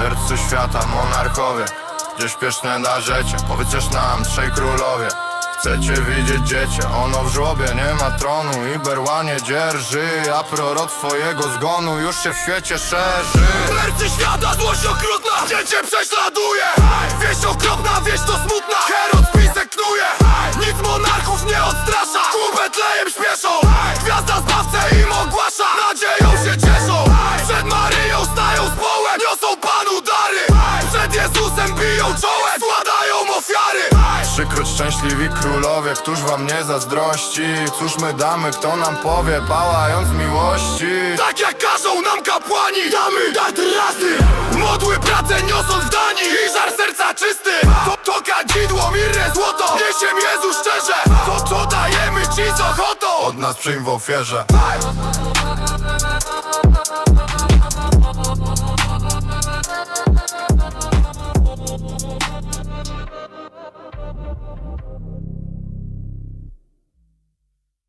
Mercy świata, monarchowie. Gdzieś pieszne na życie Powiedzesz nam, trzej królowie. Chcecie widzieć dziecię, ono w żłobie Nie ma tronu i berłanie dzierży A prorok twojego zgonu już się w świecie szerzy. Mercy świata, ofiary! Przykroć szczęśliwi królowie Któż wam nie zazdrości? Cóż my damy, kto nam powie Pałając miłości? Tak jak każą nam kapłani Damy dat razy! Modły pracę niosąc w dani I żar serca czysty! To, to kadzidło, mirre złoto Niesiem Jezu szczerze! To, to dajemy ci z ochotą! Od nas przyjm w ofierze